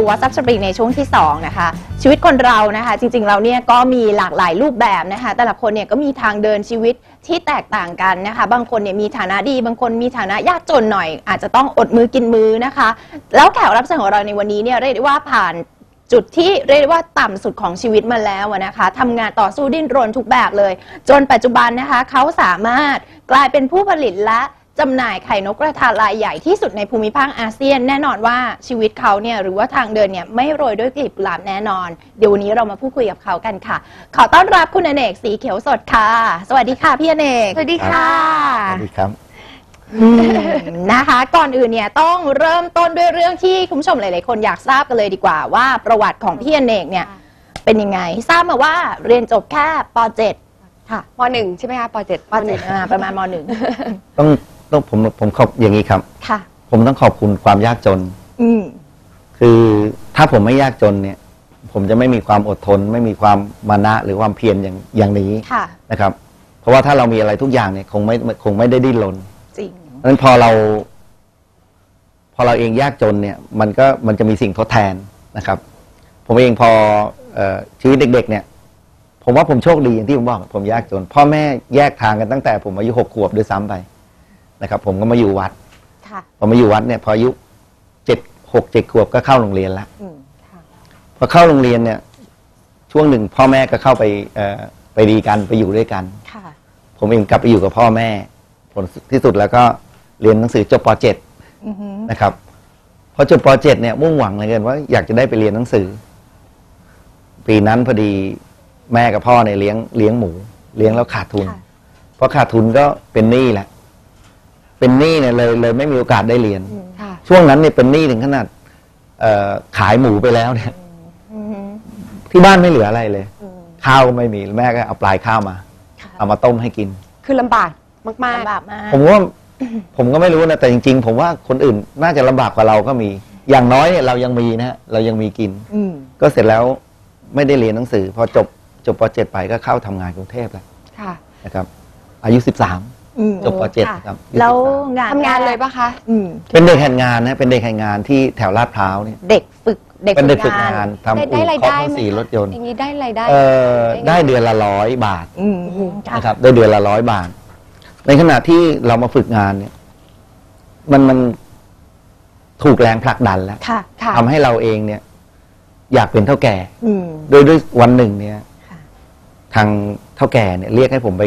สู่ WhatsApp Spring ในช่วงที่2นะคะชีวิตคนเรานะคะจริงๆเราเนี่ยก็มีหลากหลายรูปแบบนะคะแต่ละคนเนี่ยก็มีทางเดินชีวิตที่แตกต่างกันนะคะบางคนเนี่ยมีฐานะดี บางคนมีฐานะยากจนหน่อย อาจจะต้องอดมือกินมือนะคะ แล้วแขกรับเชิญของเราในวันนี้เนี่ยเรียกได้ว่าผ่านจุดที่เรียกได้ว่าต่ำสุดของชีวิตมาแล้วนะคะทำงานต่อสู้ดิ้นรนทุกแบบเลย จนปัจจุบันนะคะเขาสามารถกลายเป็นผู้ผลิตและ จำหน่ายไข่นกกระทารายใหญ่ที่สุดในภูมิภาคอาเซียน แน่นอนว่าชีวิตเขาเนี่ยหรือว่าทางเดินเนี่ยไม่โรยด้วยกลีบกุหลาบแน่นอน เดี๋ยววันนี้เรามาพูดคุยกับเขากันค่ะ ขอต้อนรับคุณอเนกสีเขียวสดค่ะ สวัสดีค่ะพี่อเนก สวัสดีค่ะ สวัสดีครับอืมนะคะ ก่อนอื่นเนี่ยต้องเริ่มต้นด้วยเรื่องที่คุณผู้ชมหลาย ๆ คนอยากทราบกันเลยดีกว่า ว่าประวัติของพี่อเนกเนี่ยเป็นยังไงทราบมาว่าเรียนจบแค่ป .7 ค่ะมหนึ่งใช่ไหมคะปเจ็ดป .7 อ่าประมาณม .1 ต้อง ต้องผมผมขอบอย่างนี้ครับ ค่ะ ผมต้องขอบคุณความยากจน อืมคือถ้าผมไม่ยากจนเนี่ย ผมจะไม่มีความอดทน ไม่มีความมานะหรือความเพียรอย่างอย่างนี้ค่ะ นะครับ เพราะว่าถ้าเรามีอะไรทุกอย่างเนี่ยคงไม่คงไม่ได้ดิ้นรนจริง เพราะฉะนั้นพอเรา พอเราเองยากจนเนี่ย มันก็มันจะมีสิ่งทดแทนนะครับ ผมเองพอเออชีวิตเด็ก ๆ เนี่ย ผมว่าผมโชคดีอย่างที่ผมบอก ผมยากจนพ่อแม่แยกทางกันตั้งแต่ผมอายุหกขวบด้วยซ้ำไป นะครับ ผมก็มาอยู่วัดค่ะพอมาอยู่วัดเนี่ยพออายุเจ็ดหกเจ็ดขวบก็เข้าโรงเรียนแล้วอืมพอเข้าโรงเรียนเนี่ย ช่วงหนึ่งพ่อแม่ก็เข้าไปเอ่อไปดีกันไปอยู่ด้วยกัน ค่ะผมเองกลับไปอยู่กับพ่อแม่ ผลที่สุดแล้วก็เรียนหนังสือจบป .7 อือหือนะครับพอจบป .7 เนี่ยมุ่งหวังเหลยเกินว่าอยากจะได้ไปเรียนหนังสือ ปีนั้นพอดีแม่กับพ่อเนี่ยเลี้ยงเลี้ยงหมู เลี้ยงแล้วขาดทุน ค่ะพอขาดทุนก็เป็นหนี้แหละ เป็นหนี้เนี่ยเลยเลยไม่มีโอกาสได้เรียนอืมค่ะช่วงนั้นเนี่ยเป็นหนี้ถึงขนาดเอ่อขายหมูไปแล้วเนี่ย อือหือที่บ้านไม่เหลืออะไรเลย อืมข้าวก็ไม่มีแม่ก็เอาปลายข้าวมา ค่ะเอามาต้มให้กิน คือลำบากมาก ลำบากมาก ผมว่า ผมก็ไม่รู้นะแต่จริง ๆ ผมว่าคนอื่นน่าจะลำบากกว่าเราก็มี อย่างน้อยเนี่ยเรายังมีนะฮะเรายังมีกินอืมก็เสร็จแล้วไม่ได้เรียนหนังสือ พอจบจบป .7 ไปก็เข้าทำงานกรุงเทพแล้วๆค่ะ นะครับ อายุ 13 อืมจบป .7 ค่ะนะครับแล้วงานทำงานเลยปะคะ อืมเป็นเด็กแข่งงานนะเป็นเด็กแข่งงานที่แถวลาดพร้าวเนี่ย เด็กฝึกเด็กเป็นเด็กฝึฝึกกงางานนทำได้อู่ได้รายเคาะได้ภาษีไหมคะรถยนต์อย่างนี้ได้รายได้เอ่อไงได้เดือนละร้อยบาทอืมค่ะนะครับ ได้เดือนละร้อยบาท ในขณะที่เรามาฝึกงานเนี่ย มันมันถูกแรงผลักดันแล้วค่ะค่ะทำให้เราเองเนี่ย อยากเป็นเท่าแก่ อืม โดยด้วยวันหนึ่งเนี่ย ค่ะ ทางเท่าแก่เนี่ยเรียกให้ผมไป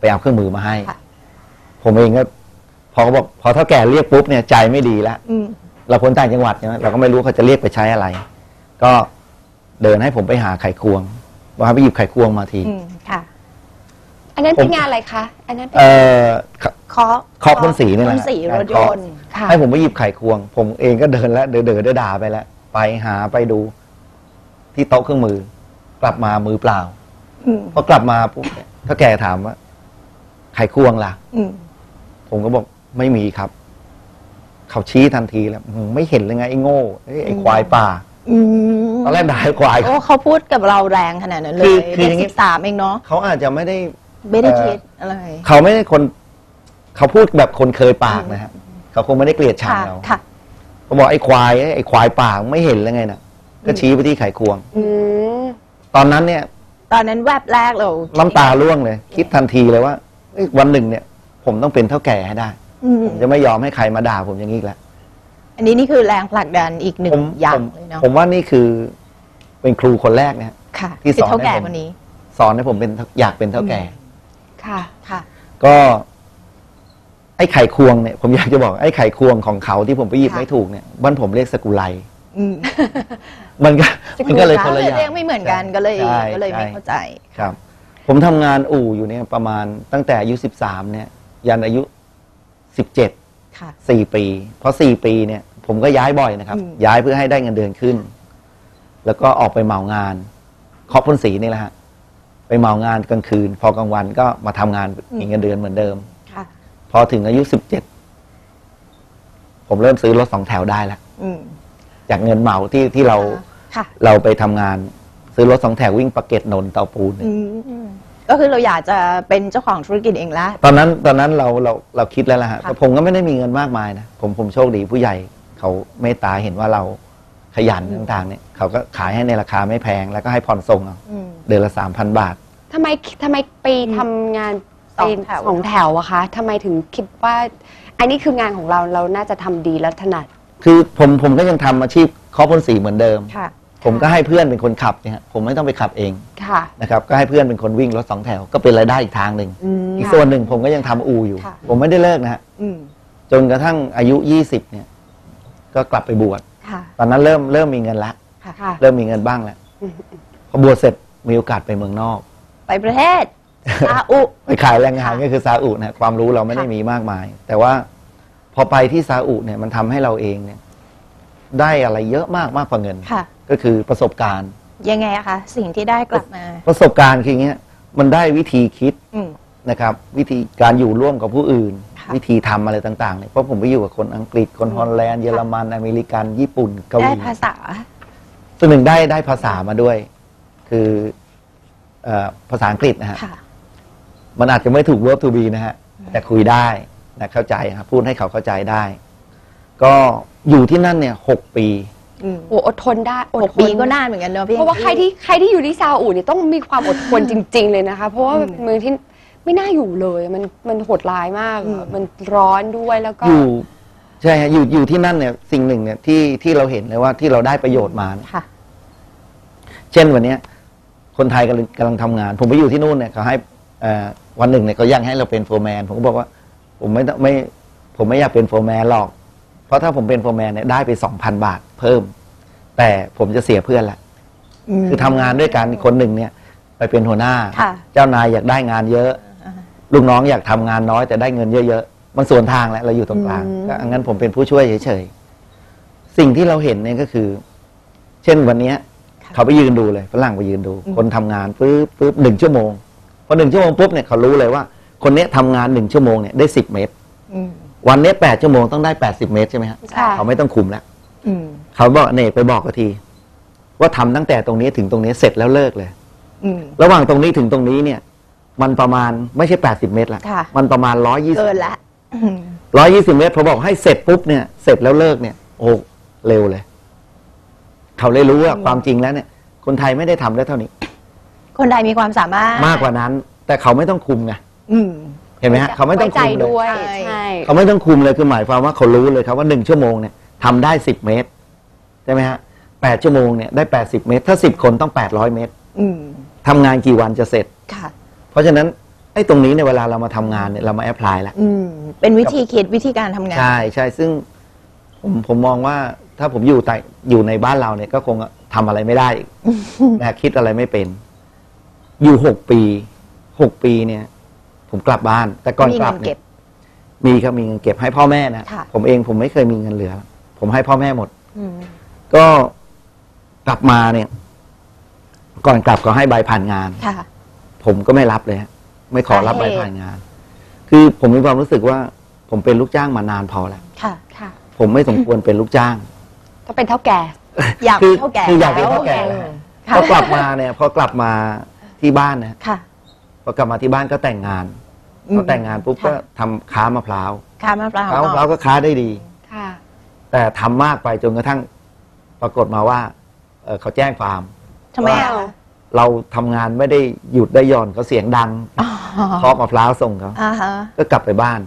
ไปเอาเครื่องมือมาให้ค่ะผมเองก็พอเขาบอกพอเท่าแก่เรียกปุ๊บเนี่ยใจไม่ดีแล้วอืมเราคนต่างจังหวัดเนี่ยเราก็ไม่รู้เขาจะเรียกไปใช้อะไร ก็เดินให้ผมไปหาไขควงบอกให้ไปหยิบไขควงมาทีอืมค่ะ อันนั้นผมเป็นงานอะไรคะอันนั้นเป็นเอ่อเคาะเคาะพ่นสีนี่แหละพ่นสีรถยนต์ค่ะให้ผมไปหยิบไขควง ผมเองก็เดินแล้วเดินเดินได้ด่าไปแล้วไปหาไปดู ที่โต๊ะเครื่องมือ กลับมามือเปล่าอืมพอกลับมาปุ๊บเนี่ยถ้าแกถามว่า ไขควงล่ะ อืม ผมก็บอกไม่มีครับ เขาชี้ทันทีแล้วอืมไม่เห็นเลยไงไอ้โง่เอ้ยไอ้ควายป่าอืมตอนแรกด่าไอ้ควาย โอ้เขาพูดกับเราแรงขนาดนั้นเลคืยอคือเด็อกย่างงี้ สิบสามเองเนาะเขาอาจจะไม่ได้ ไม่ได้เอ่อคิดอะไร เขาไม่ได้คน เขาพูดแบบคนเคยปากนะฮะเขาคงไม่ได้เกลียดชังค่ะเราค่ะ เขาบอกไอ้ควายไอ้ควายป่าไม่เห็นแล้วไงนะก็ชี้ไปที่ไขควง อืม ตอนนั้นเนี่ยตอนนั้นแวบแรกเราน้ำตาร่วงเลย คิดทันทีเลยว่า เอ้ยวันหนึ่งเนี่ย ผมต้องเป็นเท่าแก่ให้ได้ อืมผมจะไม่ยอมให้ใครมาด่าผมอย่างนี้อีกแล้ว อันนี้นี่คือแรงผลักดันอีกหนึ่งผมอย่าผงมเลยเนาะผมว่านี่คือเป็นครูคนแรกนะฮะ ค่ะที่สอนเท่าแก่ให้ผมคนนี้สอนให้ผมเป็นอยากเป็นเท่าแก่ ค่ะค่ะ ก็ ไอ้ไขควงเนี่ยผมอยากจะบอกไอ้ไขควงของเขาที่ผมไปหยิบค่ะ ไม่ถูกเนี่ยบ้านผมเรียกสกุไลอืมมันก็สกุลมันก็เลยร้านคนละอย่าง เรียกไม่เหมือนกันก็เลยใช่ก็เลยไม่ใช่ เข้าใจ ครับ ผมทำงานอู่อยู่เนี่ยประมาณตั้งแต่อายุสิบสามเนี่ย ยันอายุสิบเจ็ดค่ะสี่ปี เพราะสี่ปีเนี่ย ผมก็ย้ายบ่อยนะครับอืมย้ายเพื่อให้ได้เงินเดือนขึ้น แล้วก็ออกไปเหมางานเคาะพ่นสีนี่แหละฮะไปเหมางานกลางคืน พอกลางวันก็มาทำงานมีเงินเดือนเหมือนเดิมค่ะพอถึงอายุสิบเจ็ดผมเริ่มซื้อรถสองแถวได้แล้วอืมจากเงินเหมาที่ที่เราค่ะเราไปทำงาน ซื้อรถสองแถววิ่งปากเกร็ดนนท์เตาปูนเนี่ยอืมก็คือเราอยากจะเป็นเจ้าของธุรกิจเองละ ตอนนั้นตอนนั้นเราเราเราคิดแล้วล่ะฮะค่ะแต่ผมก็ไม่ได้มีเงินมากมายนะผมผมโชคดีผู้ใหญ่เขาเมตตาเห็นว่าเราขยันต่างๆเนี่ยเขาก็ขายให้ในราคาไม่แพงแล้วก็ให้ผ่อนส่งเอาอืม เดือนละสามพันบาท ทำไมทำไมไปทำงานสองเป็นแถวสองแถวอะคะทำไมถึงคิดว่า อันนี้คืองานของเราเราน่าจะทำดีและถนัด คือผมผมก็ยังทำอาชีพเคาะพ่นสีเหมือนเดิม ค่ะ ผมก็ให้เพื่อนเป็นคนขับเนี่ยฮะผมไม่ต้องไปขับเองค่ะ นะครับก็ให้เพื่อนเป็นคนวิ่งรถสองแถวก็เป็นรายได้อีกทางหนึ่งอืมอีกส่วนหนึ่งผมก็ยังทำอู่อยู่ ค่ะ ผมไม่ได้เลิกนะฮะอืมจนกระทั่งอายุ 20เนี่ยก็กลับไปบวชค่ะตอนนั้นเริ่มเริ่มมีเงินละค่ะค่ะ เริ่มมีเงินบ้างแล้วอืม พอบวชเสร็จมีโอกาสไปเมืองนอก ไปประเทศซาอุ ไปขายแรงงานค่ะก็คือซาอุนะความรู้เราไม่ได้ค่ะ มีมากมาย แต่ว่าพอไปที่ซาอุเนี่ยมันทำให้เราเองเนี่ย ได้อะไรเยอะมากมากกว่าเงิน ค่ะ ก็คือประสบการณ์ ยังไงอะคะสิ่งที่ได้กลับมา ประสบการณ์คืออย่างเงี้ยมันได้วิธีคิดอืม นะครับ วิธีการอยู่ร่วมกับผู้อื่น ค่ะ วิธีทำอะไรต่างๆเนี่ยเพราะผมไปอยู่กับคนอังกฤษคนฮอลแลนด์เยอรมันอเมริกันญี่ปุ่นเกาหได้ลีภาษา ส่วนหนึ่งได้ได้ภาษามาด้วย คือเอ่อภาษาอังกฤษนะฮะ ค่ะ มันอาจจะไม่ถูก verb to be นะฮะ แต่คุยได้นะเข้าใจครับพูดให้เขาเข้าใจได้ ก็อยู่ที่นั่นเนี่ยหกปีอืม โอ้อดทนได้อหดกทปีนก็นานเหมือนกันเนอะพี่เพราะว่าใครที่ใครที่อยู่ที่ซาอุเนี่ยต้องมีความอดทนจริง ๆ เลยนะคะ เพราะว่าอืมเมืองที่ไม่น่าอยู่เลยมันมันโหดร้ายมากอืมมันร้อนด้วยแล้วก็ อยู่ใช่ฮะอยู่อยู่ที่นั่นเนี่ยสิ่งหนึ่งเนี่ยที่ที่เราเห็นเลยว่าที่เราได้ประโยชน์มาเนี่ยค่ะ เช่นวันเนี้ยคนไทยกำลังกำลังทำงาน ผมไปอยู่ที่นู่นเนี่ยเขาให้เอ่อวันหนึ่งเนี่ยเขาอยากให้เราเป็นโฟร์แมนผมก็บอกว่า ผมไม่ต้องไม่ผมไม่อยากเป็นโฟร์แมนหรอก เพราะถ้าผมเป็นโฟร์แมนเนี่ยได้ไปสองพันบาทเพิ่ม แต่ผมจะเสียเพื่อนละคือทำงานด้วยกันคนหนึ่งเนี่ย ไปเป็นหัวหน้า ค่ะ เจ้านายอยากได้งานเยอะอ่าลูกน้องอยากทำงานน้อยแต่ได้เงินเยอะๆ มันส่วนทางแหละเราอยู่ตรงกลางอืม ก็งั้นผมเป็นผู้ช่วยเฉยๆ สิ่งที่เราเห็นเนี่ยก็คือ เช่นวันเนี้ย เขาไปยืนดูเลยฝรั่งไปยืนดู คนทำงานปุ๊บปุ๊บหนึ่งชั่วโมงพอหนึ่งชั่วโมงปุ๊บเนี่ยเขารู้เลยว่า คนเนี้ยทำงานหนึ่งชั่วโมงเนี่ยได้สิบเมตร อืม วันเนี้ยแปดชั่วโมงต้องได้แปดสิบเมตรใช่ไหมฮะค่ะเขาไม่ต้องคุมแล้วอืมเขาบอกเนกไปบอกกันที ว่าทำตั้งแต่ตรงนี้ถึงตรงนี้เสร็จแล้วเลิกเลย อืม ระหว่างตรงนี้ถึงตรงนี้เนี่ย มันประมาณไม่ใช่80เมตรละค่ะ มันประมาณ120เกินละอืม120เมตรพอบอกให้เสร็จปุ๊บเนี่ยเสร็จแล้วเลิกเนี่ย โอ้เร็วเลย เขาเลยรู้ว่าความจริงแล้วเนี่ย คนไทยไม่ได้ทำได้เท่านี้ คนไทยมีความสามารถมากกว่านั้น แต่เขาไม่ต้องคุมไง อืม เห็นไหมฮะเขาไม่ต้องไว้ใจคุมเลยด้วยใช่ใช่ เขาไม่ต้องคุมเลยคือหมายความว่าเขารู้เลยครับว่าหนึ่งชั่วโมงเนี่ยทำได้10เมตรใช่ไหมฮะแปดชั่วโมงเนี่ยได้80เมตร ถ้า10คนต้อง800เมตรอืมทำงานกี่วันจะเสร็จ ค่ะ เพราะฉะนั้นไอ้ตรงนี้เนี่ยเวลาเรามาทำงานเนี่ยเรามาแอพพลายแล้ว อืม เป็นวิธีคิดวิธีการทำงาน ใช่ใช่ซึ่งผมผมมองว่าถ้าผมอยู่แต่อยู่ในบ้านเราเนี่ยก็คงทำอะไรไม่ได้อีก นะคิดอะไรไม่เป็น อยู่หกปีหกปีเนี่ย ผมกลับบ้าน แต่ก่อนมีกลัเงิบนเนี่เก็ยบมีครับมีเงินเก็บให้พ่อแม่นะค่ะ ผมเองผมไม่เคยมีเงินเหลือ ผมให้พ่อแม่หมด อืมก็กลับมาเนี่ย ก่อนกลับก็ให้ใบผ่านงาน ค่ะ ผมก็ไม่รับเลยฮะไม่ขอรับสาใบเหตุผ่านงาน คือผมมีความรู้สึกว่า ผมเป็นลูกจ้างมานานพอแล้วค่ะ ค่ะ ผมไม่สมควรเป็นลูกจ้าง ก็เป็นเท่าแก่ อยากคืเป็อนเท่าแก่คืออยากเป็นแล้วเท่าแก่ออแล้วฮะค่ะ พอกลับมาเนี่ย พอกลับมาที่บ้านนะค่ะ พอกลับมาที่บ้านก็แต่งงานอืม พอแต่งงานปุ๊บค่ะก็ทำค้ามะพร้าวค้ามะพร้าวค้ามะพร้าวก็ค้าได้ดีค่ะ แต่ทำมากไปจนกระทั่งปรากฏมาว่าเอ่อเขาแจ้งความทำไมอะว้าวเราทำงานไม่ได้หยุดได้หย่อนเขาเสียงดังอ๋อเคาะมะพร้าวส่งเขาอ่าฮะก็กลับไปบ้าน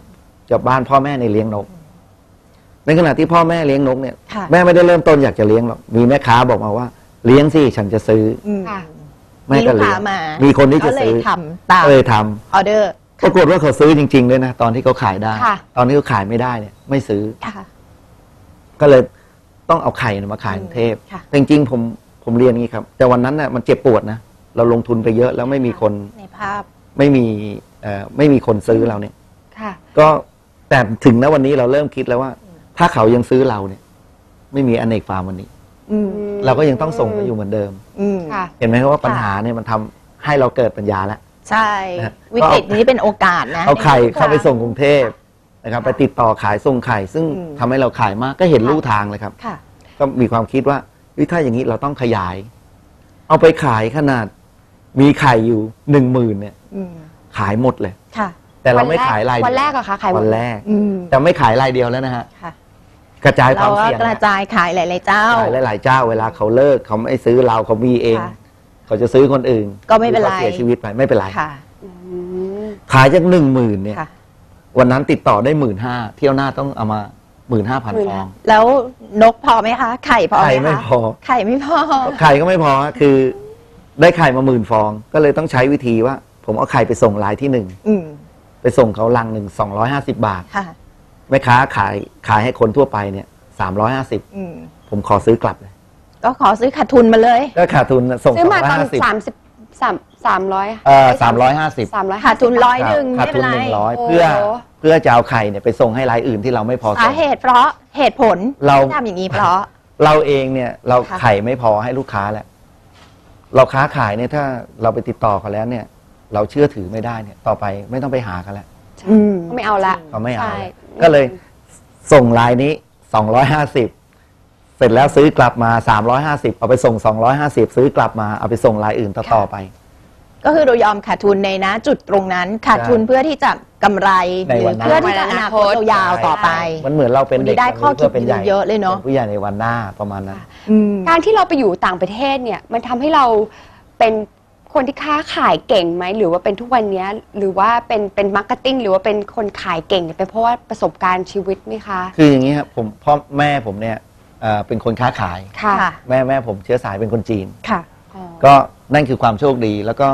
กลับบ้านพ่อแม่ในเลี้ยงนก ในขณะที่พ่อแม่เลี้ยงนกเนี่ยค่ะแม่ไม่ได้เริ่มต้นอยากจะเลี้ยงหรอกมีแม่ค้าบอกมาว่า เลี้ยงสิฉันจะซื้ออืมค่ะแม่มีก็ลูกเลี้ยค้างมามีคนที่ก็จะเลยซื้อทำตามก็เลยทำออเดอร์ ปรากฏว่าเขาซื้อจริงๆด้วยนะตอนที่เขาขายได้ ค่ะ ตอนที่เขาขายไม่ได้เนี่ยไม่ซื้อ ค่ะ ก็เลยต้องเอาไข่เนี่ยมาขายกรุงเทพค่ะ แต่จริงๆผมผมเรียนงี้ครับ แต่วันนั้นน่ะมันเจ็บปวดนะ เราลงทุนไปเยอะแล้วไม่มีคนในภาพไม่มีเอ่อไม่มีคนซื้อเราเนี่ย ค่ะ ก็แต่ถึงณวันนี้เราเริ่มคิดแล้วว่า ถ้าเขายังซื้อเราเนี่ย ไม่มีอเนกฟาร์มวันนี้ อืมเราก็ยังต้องส่งเขาอยู่เหมือนเดิม อืมค่ะ เห็นไหมครับว่าปัญหาเนี่ยมันทำให้เราเกิดปัญญาแล้ว ใช่นะฮะวิกฤตนี้เป็นโอกาสนะเอาไข่ในทุกเข้าไปครั้งส่งกรุงเทพนะครับ ไปติดต่อขายส่งไข่ ซึ่งอืมทำให้เราขายมากก็เห็นลู่ทางเลยครับค่ะก็มีความคิดว่าเฮ้ยถ้าอย่างนี้เราต้องขยาย เอาไปขายขนาด มีไข่อยู่หนึ่งหมื่นเนี่ยอืมขายหมดเลยค่ะ แต่เราไม่ขายรายเดียววันแรกเหรอคะขายหมดวันแรกอืมแต่ไม่ขายรายเดียวแล้วนะฮะค่ะกระจายคเราวามก็เสี่ยงกระจายขายหลาย ๆ เจ้าขายหลายๆเจ้า เวลาเขาเลิกเขาไม่ซื้อเราเขามีเองค่ะ เขาจะซื้อคนอื่นก็ไม่เป็นไร หอขาเสียชีวิตไปไม่เป็นไร ค่ะ อืม ขายจากหนึ่งหมื่นเนี่ย ค่ะ วันนั้นติดต่อได้หมื่นห้าเที่ยวหน้าต้องเอามาหมื่นห้าพันฟอง แล้วนกพอไหมคะ ไข่พอไหมไข่คะไม่พอ ไข่ไม่พอ ไข่ก็ไม่พอฮะคือได้ไข่มาหมื่นฟอง ก็เลยต้องใช้วิธีว่า ผมเอาไข่ไปส่งรายที่หนึ่งอืม ไปส่งเขาลังหนึ่งสองร้อยห้าสิบาทค่ะ แม่ค้าขายขายให้คนทั่วไปเนี่ยสามร้อยห้าสิบอืม ผมขอซื้อกลับเลย ก็ขอซื้อขาดทุนมาเลย ก็ขาดทุนส่งซื้อมาตอน250สามสิบสามสามร้อยเอ่อ350สามร้อยขาดทุนร้อยครับหนึ่งขาดไม่ทุเป็นนไรหนึ่งร้อยโอ้เพื่อเพื่อจะเอาไข่เนี่ยไปส่งให้รายอื่นที่เราไม่พอสาส่งเหตุเพราะเหตุผลเราที่ทำอย่างนี้เพราะ เราเองเนี่ยเราค่ะไข่ไม่พอให้ลูกค้าแหละเราค้าขายเนี่ยถ้าเราไปติดต่อเขาแล้วเนี่ย เราเชื่อถือไม่ได้เนี่ย ต่อไปไม่ต้องไปหากันแล้วอืมเขาไม่เอาละเขาไม่เอาใช่แล้วก็เลยส่งรายนี้สองร้อยห้าสิบเส ร็จแล้วซื้อกลับมาสามร้อยห้าสิบเอาไปส่งสองร้อยห้าสิบซื้อกลับมาเอาไปส่งรายอื่นต่อต่อไป ก็คือเรายอมขาดทุนในนะ จุดตรงนั้นขาดทุนเพื่อที่จะกำไรในหรืวัอนหน้า เพื่อที่จะอนาคตเรายาวต่อไป มันเหมือนเราเป็นเด็กได้ข้อคิดพื่เป็นใหญ่เยอะเลยเนอะ ป็ผู้ใหญ่ในวันหน้าประมาณนั้น อืม การที่เราไปอยู่ต่างประเทศเนี่ย มันทำให้เราเป็นคนที่ค้าขายเก่งไหม หรือว่าเป็นทุกวันเนี้ยหรือว่าเป็นเป็นมาร์เก็ตติ้งหรือว่าเป็นคนขายเก่งเนี่ยเป็นเพราะว่าประสบการณ์ชีวิตไหมคะ คืออย่างนี้ครับผมพ่อแม่ผมเนี่ย เอ่อเป็นคนค้าขายค่ะค่ะ แม่แม่ผมเชื้อสายเป็นคนจีน ค่ะอ๋อก็นั่นคือความโชคดี แล้วก็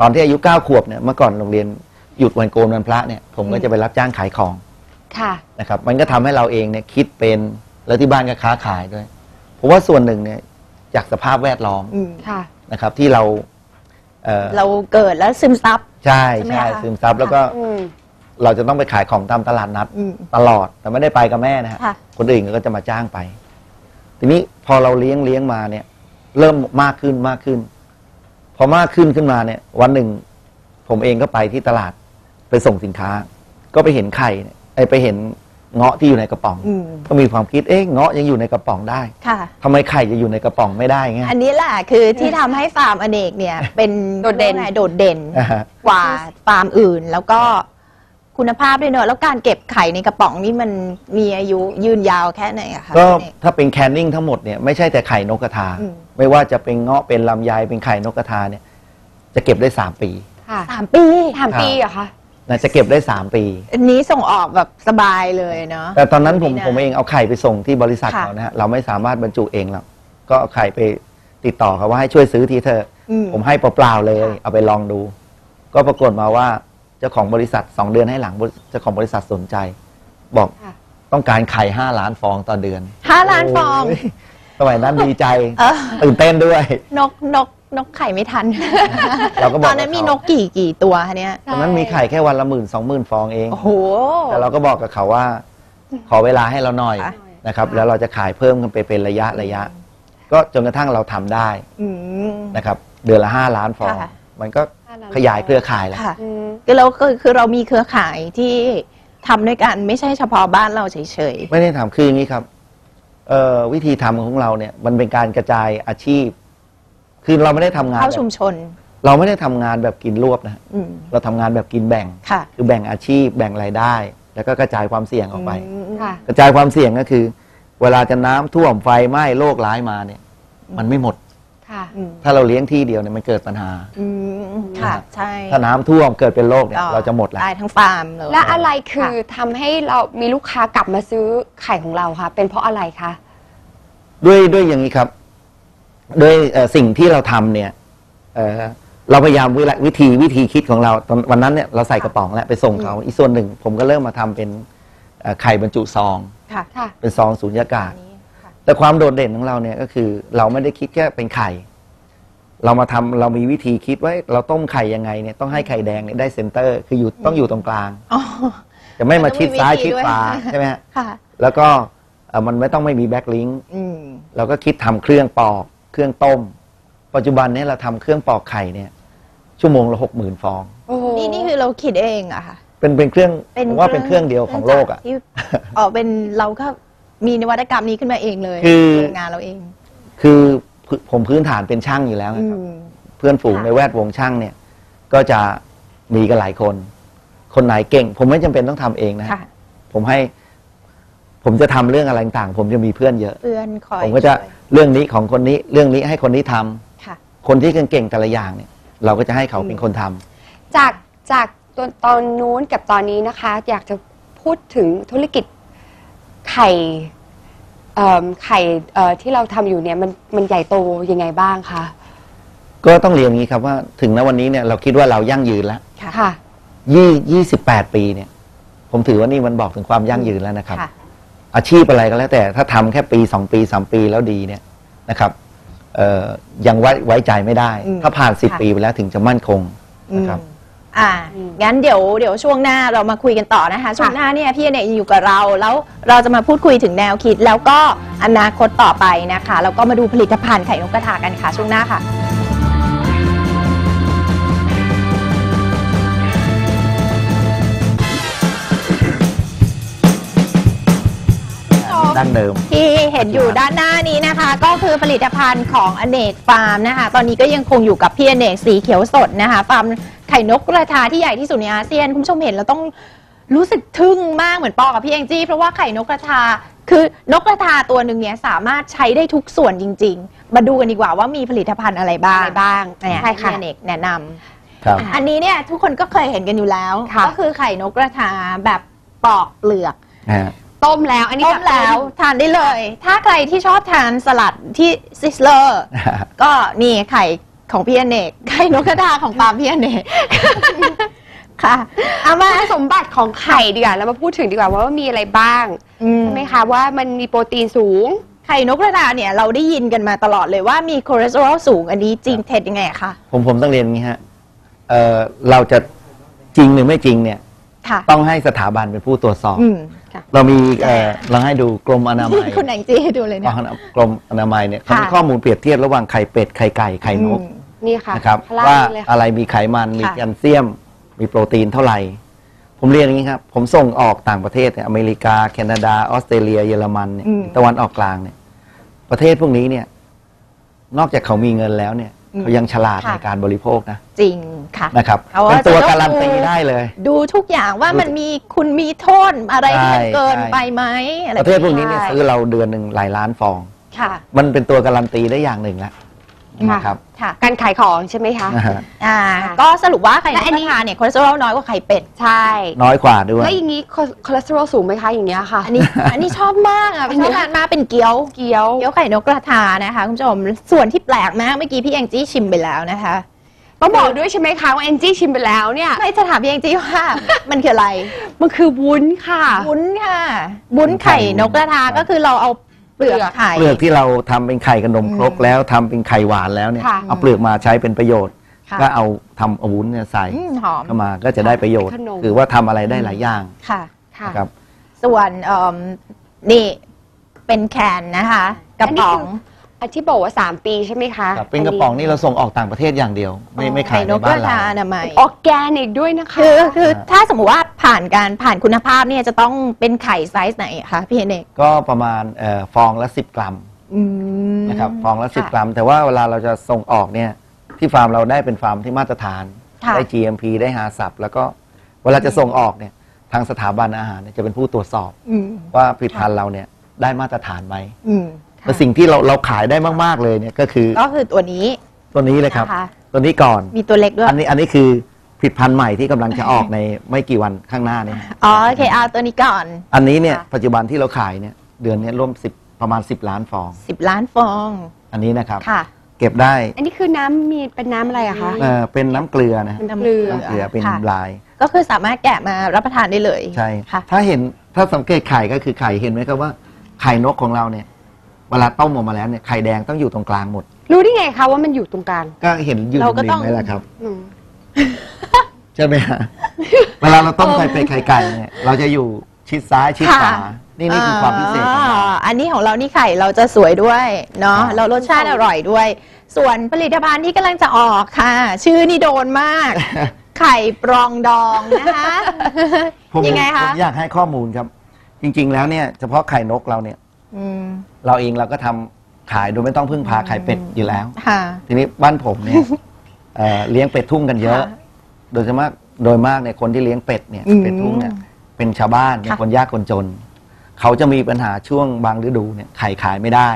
ตอนที่อายุเก้าขวบเนี่ยเมื่อก่อนโรงเรียนหยุดวันโกนวันพระเนี่ยผมก็จะไปรับจ้างขายของค่ะ นะครับ มันก็ทำให้เราเองเนี่ยคิดเป็นแล้วที่บ้านก็ค้าขายด้วยผมว่าส่วนหนึ่งเนี่ยจากสภาพแวดล้อมอืมค่ะ นะครับที่เราเอ่อเราเกิดแล้วซึมซับ ใช่ใช่ไหมใช่คะซึมซับแล้วก็ อืม เราจะต้องไปขายของตามตลาดนัดอืมตลอดแต่ไม่ได้ไปกับแม่นะฮะค่ะ คนอื่นก็จะมาจ้างไป ทีนี้พอเราเลี้ยงเลี้ยงมาเนี่ย เริ่มมากขึ้นมากขึ้น พอมากขึ้นขึ้นมาเนี่ย วันหนึ่ง ผมเองก็ไปที่ตลาดไปส่งสินค้า ก็ไปเห็นไข่เนี่ยไอยไปเห็นเงาะที่อยู่ในกระป๋อง อืม ก็มีความคิดเอ๊ะเงาะยังอยู่ในกระป๋องได้ค่ะ ทำไมไข่จะอยู่ในกระป๋องไม่ได้ไงอันนี้แหละคือที่ทำให้ฟาร์มอเนกเนี่ย เป็นโดดเด่น รียกว่าไงโดดเด่น อ่าฮะ กว่าฟาร์มอื่น แล้วก็ คุณภาพด้วยเนอะแล้วการเก็บไข่ในกระป๋องนี่มันมีอายุยืนยาวแค่ไหนอะคะก็พี่เอก ถ้าเป็นแคนนิ่งทั้งหมดเนี่ยไม่ใช่แต่ไข่นกกระทา อืม ไม่ว่าจะเป็นเงาะเป็นลำไยเป็นไข่นกกระทาเนี่ยจะเก็บได้สามปีค่ะสามปีถามปีเหรอคะ นะจะเก็บได้สามปี อันนี้ส่งออกแบบสบายเลยเนาะแต่ตอนนั้นผมดีนะผมเองเอาไข่ไปส่งที่บริษัทค่ะ เขานะฮะเราไม่สามารถบรรจุเองหรอกก็เอาไข่ไปติดต่อเขาว่าให้ช่วยซื้อทีเถอะ อืม ผมให้เปล่าๆเลย เอาไปลองดู ก็ปรากฏมาว่า เจ้าของบริษัทสองเดือนให้หลังบริเจ้าของบริษัทสนใจ บอกค่ะต้องการไข่ห้าล้านฟองต่อเดือนห้าล้านฟองโยสมัยนั้นดีใจเออตื่นเต้นด้วย นกนกนกไข่ไม่ทันเราก็บอกตอนนั้นกับเขามีมีนกกี่กี่ตัวคะเนี่ยตอนนั้นมีไข่แค่วันละหมื่นสองหมื่นฟองเองโอ้โหแต่เราก็บอกกับเขาว่า ขอเวลาให้เราหน่อยค่ะนะครับ แล้วเราจะขายเพิ่มกันไปเป็นระยะระยะ ก็จนกระทั่งเราทำได้อืมนะครับ เดือนละห้าล้านฟองค่ะมันก็ห้าล้าน ขยายเครือข่ายแล้ว ค่ะอืม คือเราคือคือเรามีเครือข่ายที่ทำด้วยกันไม่ใช่เฉพาะบ้านเราเฉย ไม่ได้ทำคืออย่างนี้ครับเอ่อวิธีทำของเราเนี่ยมันเป็นการกระจายอาชีพ คือเราไม่ได้ทำๆ งานเข้าแบชุมบชน เราไม่ได้ทำงานแบบกินรวบนะอืม เราทำงานแบบกินแบ่ง ค่ะคือแบ่งอาชีพแบ่งรายได้ แล้วก็กระจายความเสี่ยงออกไปอืมค่ะ กระจายความเสี่ยงก็คือ เวลาจะน้ำท่วมไฟไหม้โรคร้ายมาเนี่ย มันไม่หมด ค่ะอืมถ้าเราเลี้ยงที่เดียวเนี่ยมันเกิดปัญหา อืมค่ะ ใช่ถ้าน้ำท่วมเกิดเป็นโรคเนี่ยก็เราจะหมดแล้ว ตายทั้งฟาร์มเลย และอะไรคือทำให้เรามีลูกค้ากลับมาซื้อไข่ของเราคะเป็นเพราะอะไรคะ ด้วยด้วยอย่างนี้ครับ ด้วยเอ่อสิ่งที่เราทำเนี่ยเอ่อเราพยายามวิละวิธีวิธีคิดของเราตอนวันนั้นเนี่ยเราใส่กระป๋องแล้วไปส่งเขา อีกส่วนหนึ่ง ผมก็เริ่มมาทำเป็นเอ่อไข่บรรจุซอง ค่ะ ค่ะ เป็นซองสูญญากาศอันนี้ค่ะแต่ความโดดเด่นของเราเนี่ยก็คือ เราไม่ได้คิดแค่เป็นไข่ เรามาทำเรามีวิธีคิดไว้เราต้มไข่ยังไงเนี่ยต้องให้ไข่แดงเนี่ยได้เซนเตอร์ คืออยู่ต้องอยู่ตรงกลางอ๋อจะไม่มาชิดซ้ายมันต้องมีวิธีชิดด้วยขวาใช่ไหมฮะค่ะแล้วก็เอ่อมันไม่ต้องไม่มีแบ็คลิงอืมเราก็คิดทำเครื่องปอก เครื่องต้ม ปัจจุบันเนี้เราทำเครื่องปอกไข่เนี่ย ชั่วโมงละหกหมื่นฟองโอ้โหนี่นี่คือเราคิดเองอะค่ะเป็นเป็นเครื่องผมว่าเป็นเครื่องเดียวของโลกอะที่อ๋อเป็นเราก็มีนวัตกรรมนี้ขึ้นมาเองเลยคือโรงงานเราเอง คือพื้น ผมพื้นฐานเป็นช่างอยู่แล้วอืนะครับมเพื่อนฝูงค่ะในแวดวงช่างเนี่ย ก็จะมีกันหลายคน คนไหนเก่ง ผมไม่จำเป็นต้องทำเองนะค่ะผมให้ ผมจะทำเรื่องอะไรต่างๆผมจะมีเพื่อนเยอะเพื่อนคอยผมก็จะช่วยเรื่องนี้ของคนนี้เรื่องนี้ให้คนนี้ทำค่ะ คนที่เก่งๆแต่ละอย่างเนี่ย เราก็จะให้เขาเป็นคนทำจากจากตอนตอนนู้นกับตอนนี้นะคะ อยากจะพูดถึงธุรกิจไข่ เอิ่มไข่เอ่อที่เราทำอยู่เนี่ยมันมันใหญ่โตยังไงบ้างคะก็ต้องเรียนอย่างนี้ครับว่าถึงณวันนี้เนี่ยเราคิดว่าเรายั่งยืนแล้วค่ะค่ะ ยี่ยี่สิบแปดปีเนี่ย ผมถือว่านี่มันบอกถึงความยั่งยืนแล้วนะครับ ค่ะ อาชีพอะไรก็แล้วแต่ถ้าทำแค่ปีสองปีสามปีแล้วดีเนี่ยนะครับเอ่อยังไว้ไว้ใจไม่ได้ อืมถ้าผ่านสิบค่ะ ปีไปแล้วถึงจะมั่นคงนะครับ อืม อ่าอืมงั้นเดี๋ยวเดี๋ยวช่วงหน้าเรามาคุยกันต่อนะคะ ช่วงหน้าเนี่ยพี่อเนกอยู่กับเรา แล้วเราจะมาพูดคุยถึงแนวคิด แล้วก็อนาคตต่อไปนะคะ แล้วก็มาดูผลิตภัณฑ์ไข่นกกระทากันค่ะช่วงหน้าค่ะดั้งเดิมที่เห็นอยู่ด้านหน้านี้นะคะ ก็คือผลิตภัณฑ์ของอเนกฟาร์มนะคะ ตอนนี้ก็ยังคงอยู่กับพี่อเนกสีเขียวสดนะคะฟาร์ม ไข่นกกระทาที่ใหญ่ที่สุดในอาเซียน คุณผู้ชมเห็นเราต้องรู้สึกทึ่งมากเหมือนปอกับพี่แองจี้เพราะว่าไข่นกกระทา คือนกกระทาตัวหนึ่งเนี่ยสามารถใช้ได้ทุกส่วนจริง ๆ มาดูกันดีกว่าว่ามีผลิตภัณฑ์อะไรบ้างอะไรบ้างเนี่ยใช่ค่ะ พี่อเนกแนะนำครับ อันนี้เนี่ยทุกคนก็เคยเห็นกันอยู่แล้ว ค่ะ ก็คือไข่นกกระทาแบบปอกเปลือก นะฮะ ต้มแล้ว อันนี้ต้มแล้วทานได้เลย ถ้าใครที่ชอบทานสลัดที่ซิสเลอร์ ก็นี่ไข่ ของพี่อเนกไข่นกกระทาของปาล์มพี่อเนก ค่ะ เอามาสมบัติของไข่ดีกว่าแล้วมาพูดถึงดีกว่าว่ามีอะไรบ้างอืม ใช่ไหมคะว่ามันมีโปรตีนสูง ไข่นกกระทาเนี่ยเราได้ยินกันมาตลอดเลยว่ามีคอเลสเตอรอลสูงอันนี้จริงเท็จยังไงอะคะ ผมผมต้องเรียนอย่างนี้ฮะเอ่อเราจะจริงหรือไม่จริงเนี่ย ค่ะ ต้องให้สถาบันเป็นผู้ตรวจสอบ อืมเรามีเอ่อเราให้ดูกรมอนามัยคุณแองจี้ให้ดูเลยเนี่ย กรมอนามัยเนี่ยเขามีค่ะ ข้อมูลเปรียบเทียบระหว่างไข่เป็ดไข่ไก่ไข่นก อืม นี่ค่ะนะครับข้งล่งว่าเลยค่ะอะไรมีไขมันมีค่ะแคลเซียม มีโปรตีนเท่าไหร่ ผมเรียนอย่างนี้ครับ ผมส่งออกต่างประเทศเนี่ยอเมริกา แคนาดา ออสเตรเลีย เยอรมันเนี่ยอืมตะวันออกกลางเนี่ย ประเทศพวกนี้เนี่ย นอกจากเขามีเงินแล้วเนี่ยอืมเขายังฉลาดค่ะ ในการบริโภคนะจริงค่ะ นะครับเอาว่าเป็นตัวจะต้องการันตีดู ได้เลย ดูทุกอย่างว่ามันมีคุณมีโทษอะไรที่มันใช่เกินใช่ ไปไหมอะไรประเทศพวกนี้เนี่ยใช่ซื้อเราเดือนหนึ่งหลายล้านฟอง ค่ะ มันเป็นตัวการันตีได้อย่างหนึ่งแล้ว นะครับ ค่ะการขายของใช่ไหมคะ นะฮะอ่าค่ะก็สรุปว่าไข่นและกอักนระนี้ทาเนี่ยคอเลสเตอรอลน้อยกว่าไข่เป็ด ใช่ น้อยกว่าด้วย แล้วอย่างนี้คอคอเลสเตอรอลสูงไหมคะอย่างเงี้ยค่ะ อันนี้ อันนี้ชอบมากอะชอบทานมากเป็นเกี๊ยว เกี๊ยว เกี๊ยวไข่นกกระทานะคะคุณผู้ชม ส่วนที่แปลกมากเมื่อกี้พี่แองจี้ชิมไปแล้วนะคะ ต้องบอกด้วยใช่ไหมคะว่าแอนจี้ชิมไปแล้วเนี่ยไม่จะถามพี่แองจี้ว่า มันคืออะไร มันคือวุ้นค่ะ วุ้นค่ะ วุ้นไข่นกกระทาครับก็คือเราเอา เปลือกไข่ เปลือกที่เราทำเป็นไข่ขนมครกแล้วทำเป็นไข่หวานแล้วเนี่ยค่ะเอาเปลือกมาใช้เป็นประโยชน์ ค่ะ ก็เอาทำอาวุธเนี่ยใส่อืมหอมเข้ามาก็จะได้ประโยชน์ ขนม คือว่าทำอะไรได้หลายอย่างค่ะ ค่ะนะครับ ส่วนเอิ่มนี่เป็นแคนนะคะกระป๋อง อันที่บอกว่า 3 ปีใช่ไหมคะครับเป็นกระป๋องนี่เราส่งออกต่างประเทศอย่างเดียว ไม่ไม่ขาไข่ยนในกกบ้านระเรา ทาอนามัยออร์แกนิกด้วยนะคะ คือคือถ้าสมมติว่าผ่านการผ่านคุณภาพเนี่ยจะต้องเป็นไข่ไซส์ไหนคะพี่เนกก็ประมาณเอ่อฟองละ 10 กรัมอืมนะครับฟองละค่ะ10 กรัม แต่ว่าเวลาเราจะส่งออกเนี่ยที่ฟาร์มเราได้เป็นฟาร์มที่มาตรฐาน ค่ะ ได้ GMP ได้หาสับแล้วก็เวลาจะส่งออกเนี่ยทางสถาบันอาหารเนี่ยจะเป็นผู้ตรวจสอบอืมว่าผลิตภัณฑ์เราเนี่ยได้มาตรฐานไหม อืม แต่สิ่งที่เราเราขายได้มาก ๆ เลยเนี่ยก็คือก็คือตัวนี้ตัวนี้เลยครับ นะคะ ตัวนี้ก่อน มีตัวเล็กด้วย อันนี้อันนี้คือผลิตภัณฑ์ใหม่ที่กำลังจะออกในไม่กี่วันข้างหน้าเนี่ย อ๋อโอเคเอาตัวนี้ก่อน อันนี้เนี่ยค่ะ ปัจจุบันที่เราขายเนี่ยเดือนเนี้ร่วมสิบประมาณ 10 ล้านฟอง 10 ล้านฟองอันนี้นะครับ ค่ะ เก็บได้อันนี้คือน้ำมีเป็นน้ำอะไรอะคะเอ่อเป็นน้ำเกลือนะน้ำเกลือ น้ำเกลือเป็นค่ะ ลาย ก็คือสามารถแกะมารับประทานได้เลยใช่ ค่ะ ถ้าเห็นถ้าสังเกตไข่ก็คือไข่เห็นไหมครับว่าไข่นกของเราเนี่ย เวลาต้มออกมาแล้วเนี่ยไข่แดงต้องอยู่ตรงกลางหมด รู้ได้ไงคะว่ามันอยู่ตรงกลาง ก็เห็นอยู่เราก็ริต้มองๆนี่แหละครับอืม ใช่ไหมฮะเวลาเราต้มไข่เป็ดไข่ไก่เนี่ยเราจะอยู่ชิดซ้ายชิดขวาค่ะ นี่นี่คือความพิเศษของเราอ่าอันนี้ของเรานี่ไข่เราจะสวยด้วยเนาะครับ เรารสชาติอร่อยด้วย ส่วนผลิตภัณฑ์ที่กำลังจะออกค่ะ ชื่อนี่โดนมาก ไข่ปรองดองนะคะ ผมยังไงผคะมอยากให้ข้อมูลครับ จริง ๆ แล้วเนี่ยเฉพาะไข่นกเราเนี่ย อืม เราเองเราก็ทำขายโดยไม่ต้องพึ่งพาไข่เป็ดอยู่แล้ว ค่ะ ทีนี้บ้านผมเนี่ยเอ่อเลี้ยงเป็ดทุ่งกันเยอะ ค่ะโดยเฉพาะโดยมากเนี่ยคนที่เลี้ยงเป็ดเนี่ยอืมเป็ดทุ่งเนี่ยเป็นชาวบ้านเป็นค่ะ คนยากคนจน เขาจะมีปัญหาช่วงบางฤดูเนี่ยไข่ขายไม่ได้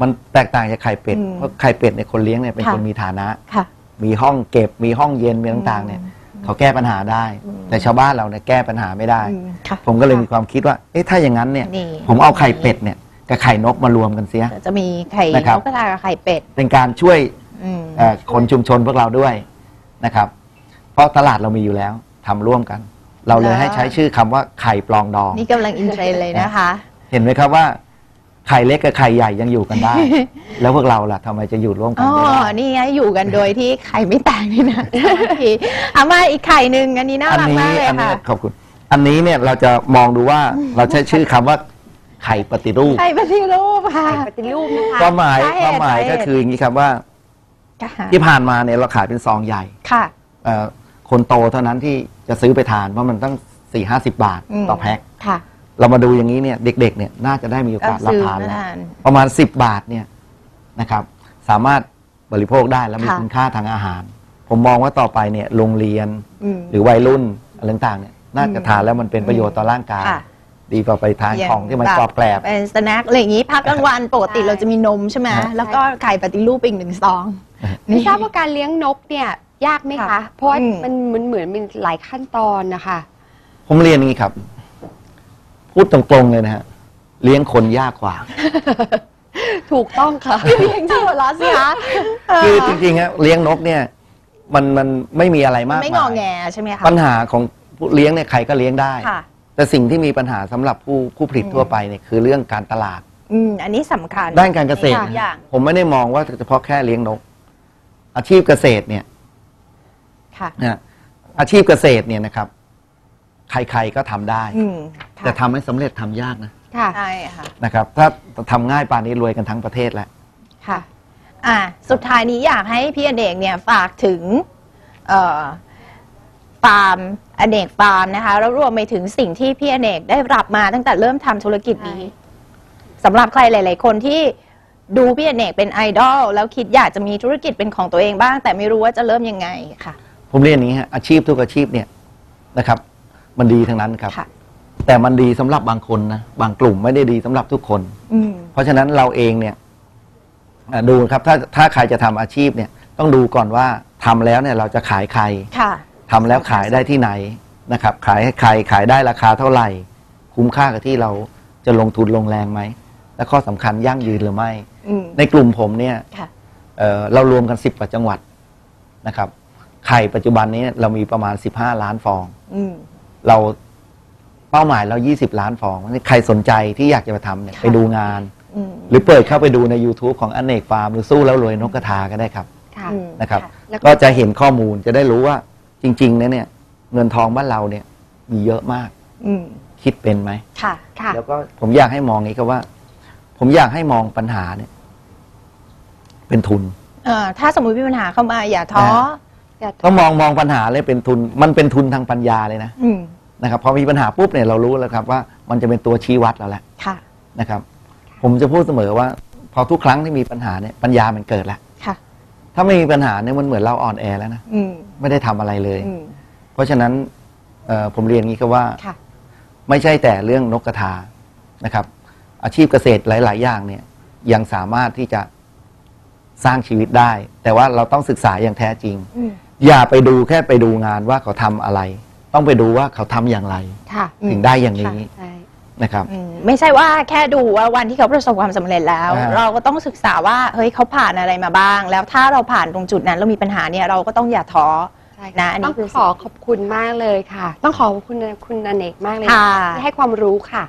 มันแตกต่างจากไข่เป็ดอืมเพราะไข่เป็ดเนี่ยคนเลี้ยงเนี่ยเป็นค่ะ คนมีฐานะ ค่ะ มีห้องเก็บมีห้องเย็นมีต่างๆเนี่ยเขาแก้ปัญหาได้ อืม แต่ชาวบ้านเราเนี่ยแก้ปัญหาไม่ได้ อืมค่ะ ผมก็เลยมีความคิดว่า เอ๊ะถ้าอย่างนั้นเนี่ย นี่ ผมเอาไข่เป็ดเนี่ย กับไข่นกมารวมกันเสีย จะมีไข่นะครับนกกระทากับไข่เป็ดเป็นการช่วยอืมเอ่อคนชุมชนพวกเราด้วยนะครับ เพราะตลาดเรามีอยู่แล้วทำร่วมกัน เราเลยให้ใช้ชื่อคำว่าไข่ปลองดอง นี่กำลังอินเทรนด์เลยนะคะ เห็นไหมครับว่าไข่เล็กกับไข่ใหญ่ยังอยู่กันได้ แล้วพวกเราล่ะทำไมจะอยู่ร่วมกันอ๋อ ไม่ได้ นี่ไงอยู่กันโดยที่ไข่ไม่แตกนี่นะโอเคเอามาอีกไข่หนึ่งอันนี้น่าอันรักนี้มากเลยอันนี้ค่ะ ขอบคุณ อันนี้เนี่ยเราจะมองดูว่าเราใช้ชื่อคำว่า ไข่ปฏิรูปไข่ปฏิรูปค่ะ ปฏิรูปนะคะความหมายสาเหตุความหมายสาเหตุก็คืออย่างนี้ครับว่า ค่ะที่ผ่านมาเนี่ยเราขายเป็นซองใหญ่ค่ะ เอ่อคนโตเท่านั้นที่จะซื้อไปทาน เพราะมันตั้งสี่ห้าสิบบาทอืม ต่อแพ็ค ค่ะ เรามาดูอย่างนี้เนี่ยเด็กๆเนี่ยน่าจะได้มีโอกาสรับซื้อทานมาแล้วทานประมาณ 10 บาทเนี่ยนะครับ สามารถบริโภคได้และมีค่ะ คุณค่าทางอาหาร ผมมองว่าต่อไปเนี่ยโรงเรียนอืม หรือวัยรุ่นอะไรต่างๆเนี่ยน่าจะทานแล้วมันเป็นประโยชน์ต่อร่างกาย ค่ะ ดีกว่าไปทานของที่มันกรอบแกรบเป็นสแน็คอะไรอย่างนี้พักกลางวันปกติเราจะมีนมใช่ไหมใช่แล้วก็ไข่ปฏิรูปอีกหนึ่งซองไม่ทราบว่าการเลี้ยงนกเนี่ยยากไหมค่ะคะเพราะว่าอืมมันเหมือนเหมือนมีหลายขั้นตอนนะคะ ผมเรียนอย่างนี้ครับ พูดตรงๆเลยนะฮะเลี้ยงคนยากกว่า ถูกต้องค่ะยังจะหัวเราะสิคะคือจริงๆฮะเลี้ยงนกเนี่ย มันมันไม่มีอะไรมากไม่มางอยแงใช่ไหมคะปัญหาของผู้เลี้ยงเนี่ยใครก็เลี้ยงได้ค่ะ แต่สิ่งที่มีปัญหาสำหรับผู้ผู้ผลิตอืมทั่วไปเนี่ยคือเรื่องการตลาด อืมอันนี้สำคัญด้านการเกษตรในทุกอย่างผมไม่ได้มองว่าเฉพาะแค่เลี้ยงนก อาชีพเกษตรเนี่ยค่ะ นะอาชีพเกษตรเนี่ยนะครับ ใครๆก็ทำได้ อืมแต่ทำให้สำเร็จทำยากนะค่ะใช่ค่ะ นะครับ ถ้าทำง่ายป่านนี้รวยกันทั้งประเทศแล้ว ค่ะ อ่าสุดท้ายนี้อยากให้พี่อเนกเนี่ยฝากถึงเอ่อฟาร์ม อเนกฟาร์มนะคะ แล้วรวมไปถึงสิ่งที่พี่อเนกได้รับมาตั้งแต่เริ่มทำธุรกิจนี้สำหรับใครหลาย ๆ คนที่ดูพี่อเนกเป็นไอดอลแล้วคิดอยากจะมีธุรกิจเป็นของตัวเองบ้าง แต่ไม่รู้ว่าจะเริ่มยังไงค่ะ ผมเรียนอย่างนี้ฮะอาชีพทุกอาชีพเนี่ยนะครับ มันดีทั้งนั้นครับ ค่ะ แต่มันดีสำหรับบางคนนะบางกลุ่มไม่ได้ดีสำหรับทุกคน อืม เพราะฉะนั้นเราเองเนี่ยอะดูครับถ้าถ้าใครจะทำอาชีพเนี่ยต้องดูก่อนว่าทำแล้วเนี่ยเราจะขายใคร ค่ะ ทำแล้วขายได้ที่ไหนนะครับ ขายให้ใครขายได้ราคาเท่าไหร่ คุ้มค่ากับที่เราจะลงทุนลงแรงไหม และข้อสำคัญยั่งยืนหรือไม่อืมในกลุ่มผมเนี่ยค่ะเอ่อเรารวมกันสิบกว่าจังหวัดนะครับ ไข่ปัจจุบันนี้เรามีประมาณ15ล้านฟองอืมเราเป้าหมายเรา20ล้านฟองใครสนใจที่อยากจะมาทำเนี่ยค่ะไปดูงานอืมหรือเปิดเข้าไปดูใน YouTube ของอเนกฟาร์ม หรือสู้แล้วรวยนกกระทาก็ได้ครับค่ะอืมนะครับแล้วก็ก็จะเห็นข้อมูลจะได้รู้ว่า จริงๆนะเนี่ย เงินทองบ้านเราเนี่ย มีเยอะมาก อืมคิดเป็นไหม ค่ะ ค่ะ แล้วก็ผมอยากให้มองอย่างนี้ครับว่า ผมอยากให้มองปัญหาเนี่ย เป็นทุน เอ่อ ถ้าสมมุติมีปัญหาเข้ามาอย่าท้อนะอย่าต้องมองมองปัญหาเลยเป็นทุน มันเป็นทุนทางปัญญาเลยนะอืม นะครับพอมีปัญหาปุ๊บเนี่ยเรารู้แล้วครับ ว่ามันจะเป็นตัวชี้วัดเราแล้วค่ะ นะครับ ผมจะพูดเสมอว่า พอทุกครั้งที่มีปัญหาเนี่ยปัญญามันเกิดแล้วค่ะ ถ้าไม่มีปัญหาเนี่ยมันเหมือนเราอ่อนแอแล้วนะอืมไม่ได้ทำอะไรเลย อืม เพราะฉะนั้นเอ่อผมเรียนงี้ครับว่า ค่ะ ไม่ใช่แต่เรื่องนกกระทานะครับ อาชีพเกษตรหลาย ๆ อย่างเนี่ยยังสามารถที่จะสร้างชีวิตได้ แต่ว่าเราต้องศึกษาอย่างแท้จริง อืม อย่าไปดูแค่ไปดูงานว่าเขาทำอะไร ต้องไปดูว่าเขาทำอย่างไร ค่ะถึงได้อย่างนี้ ใช่ นะครับ อืมไม่ใช่ว่าแค่ดูว่าวันที่เขาประสบความสำเร็จแล้ว อ่า เราก็ต้องศึกษาว่าเฮ้ยเขาผ่านอะไรมาบ้าง แล้วถ้าเราผ่านตรงจุดนั้นเรามีปัญหาเนี่ยเราก็ต้องอย่าท้อใช่นะอันนี้ต้องคือขอขอบคุณมากเลยค่ะ ต้องขอบคุณคุณอเนกมากเลยค่ะที่ให้ความรู้ค่ะ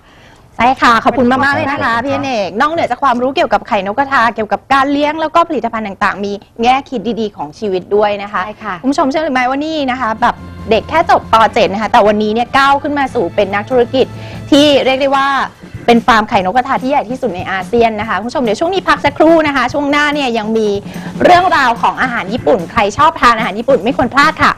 ใช่ค่ะ ขอบคุณมากๆเลยนะขอบคะคุณครับพี่อเนกนอกเหนือจากความรู้เกี่ยวกับไข่นกกระทาเกี่ยวกับการเลี้ยงแล้วก็ผลิตภัณฑ์ต่างๆ มีแง่คิดดีๆของชีวิตด้วยนะคะใช่ค่ะคุณผู้ชมเชื่อหรือไม่ว่านี่นะคะแบบเด็กแค่จบป .7 นะคะแต่วันนี้เนี่ยก้าวขึ้นมาสู่เป็นนักธุรกิจที่เรียกได้ว่าเป็นฟาร์มไข่นกกระทาที่ใหญ่ที่สุดในอาเซียนนะคะคุณผู้ชมเดี๋ยวช่วงนี้พักสักครู่นะคะ ช่วงหน้าเนี่ยยังมีเรื่องราวของอาหารญี่ปุ่น ใครชอบทานอาหารญี่ปุ่นไม่ควรพลาดค่ะ